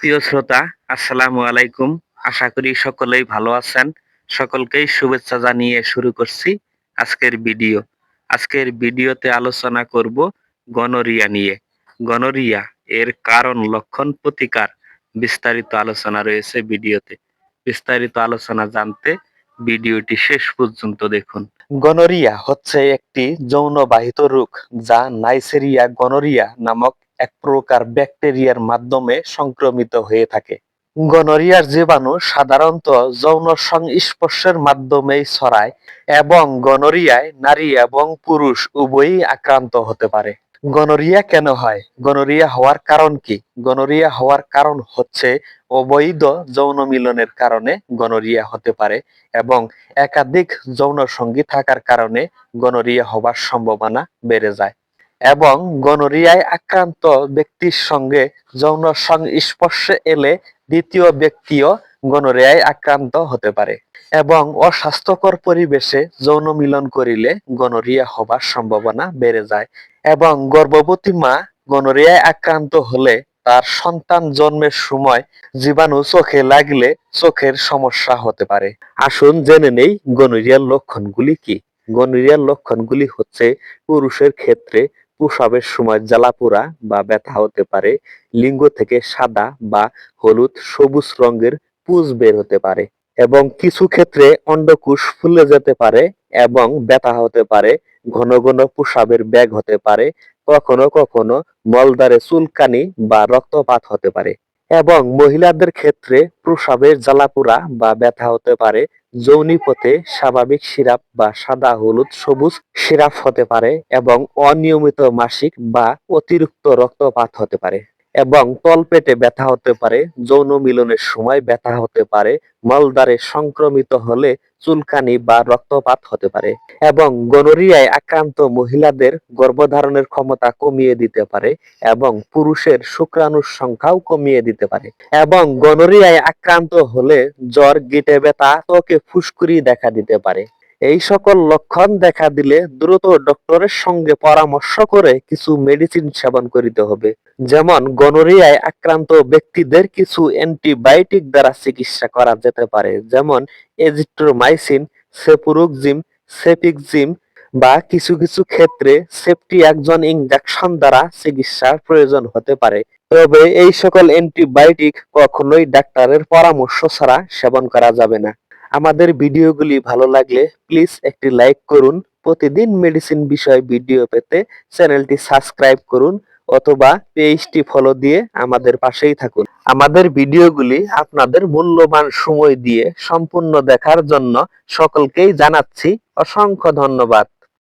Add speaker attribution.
Speaker 1: প্রিয় শ্রোতা, আসসালামু আলাইকুম। আশা করি সকলেই ভালো আছেন। সকলকেই শুভেচ্ছা জানিয়ে শুরু করছি আজকের ভিডিও। আজকের ভিডিওতে আলোচনা করব গনোরিয়া নিয়ে। গনোরিয়া এর কারণ, লক্ষণ, প্রতিকার বিস্তারিত আলোচনা রয়েছে ভিডিওতে। বিস্তারিত আলোচনা জানতে ভিডিওটি শেষ পর্যন্ত দেখুন। গনোরিয়া হচ্ছে একটি যৌনবাহিত রোগ যা নাইসেরিয়া গনোরিয়া নামক এক প্রকার ব্যাকটেরিয়ার মাধ্যমে সংক্রমিত হয়ে থাকে। গনোরিয়ার জীবাণু সাধারণত যৌন সংস্পর্শের মাধ্যমেই ছড়ায় এবং গনোরিয়ায় নারী এবং পুরুষ উভয়ই আক্রান্ত হতে পারে। গনোরিয়া কেন হয়? গনোরিয়া হওয়ার কারণ কি? গনোরিয়া হওয়ার কারণ হচ্ছে অবৈধ যৌন মিলনের কারণে গনোরিয়া হতে পারে এবং একাধিক যৌন সঙ্গী থাকার কারণে গনোরিয়া হবার সম্ভাবনা বেড়ে যায়। এবং গনোরিয়ায় আক্রান্ত ব্যক্তির সঙ্গে যৌন সংস্পর্শে এলে দ্বিতীয় ব্যক্তিও গনোরিয়ায় আক্রান্ত হতে পারে এবং অস্বাস্থ্যকর পরিবেশে যৌন মিলন করিলে গনোরিয়া হবার সম্ভাবনা বেড়ে যায় এবং গর্ভবতী মা গনোরিয়ায় আক্রান্ত হলে তার সন্তান জন্মের সময় জীবাণু চোখে লাগলে চোখের সমস্যা হতে পারে। আসুন জেনে নেই গনোরিয়ার লক্ষণগুলি কি? গনোরিয়ার লক্ষণগুলি হচ্ছে পুরুষের ক্ষেত্রে প্রসবের সময় জ্বালাপোড়া বা ব্যথা হতে পারে, লিঙ্গ থেকে সাদা বা হলুদ সবুজ রঙের পুজ বের হতে পারে এবং কিছু ক্ষেত্রে অন্ডকোষ ফুলে যেতে পারে এবং ব্যথা হতে পারে, ঘন ঘন প্রসাবের ব্যাগ হতে পারে, কখনো কখনো মলদারে চুলকানি বা রক্তপাত হতে পারে। এবং মহিলাদের ক্ষেত্রে প্রসাবের জ্বালাপোড়া বা ব্যথা হতে পারে যৌনিপথে স্বাভাবিক সিরাপ বা সাদা, হলুদ, সবুজ সিরাপ হতে পারে এবং অনিয়মিত মাসিক বা অতিরিক্ত রক্তপাত হতে পারে। এবং তলপেটে ব্যথা হতে পারে, যৌন মিলনের সময় ব্যথা হতে পারে মলদ্বারে সংক্রমিত হলে চুলকানি বা রক্তপাত হতে পারে এবং গনোরিয়ায় আক্রান্ত মহিলাদের গর্ভধারণের ক্ষমতা কমিয়ে দিতে পারে এবং পুরুষের শুক্রাণুর সংখ্যাও কমিয়ে দিতে পারে এবং গনোরিয়ায় আক্রান্ত হলে জ্বর, গিটে ব্যথা, ত্বকে ফুসকুড়ি দেখা দিতে পারে। এই সকল লক্ষণ দেখা দিলে দ্রুত ডক্টরের সঙ্গে পরামর্শ করে কিছু মেডিসিন সেবন করিতে হবে। যেমন গনোরিয়ায় আক্রান্ত ব্যক্তিদের কিছু অ্যান্টিবায়োটিক দ্বারা চিকিৎসা করা যেতে পারে, যেমন এজিট্রোমাইসিন সেপুরোক্সিম সেপিকজিম বা কিছু কিছু ক্ষেত্রে সেফটি একজন ইঞ্জেকশন দ্বারা চিকিৎসার প্রয়োজন হতে পারে। তবে এই সকল অ্যান্টিবায়োটিক কখনোই ডাক্তারের পরামর্শ ছাড়া সেবন করা যাবে না। আমাদের ভিডিওগুলি ভালো লাগলে প্লিজ একটি লাইক করুন। প্রতিদিন মেডিসিন বিষয় ভিডিও পেতে চ্যানেলটি সাবস্ক্রাইব করুন অথবা পেজটি ফলো দিয়ে আমাদের পাশেই থাকুন। আমাদের ভিডিওগুলি আপনাদের মূল্যবান সময় দিয়ে সম্পূর্ণ দেখার জন্য সকলকেই জানাচ্ছি অসংখ্য ধন্যবাদ।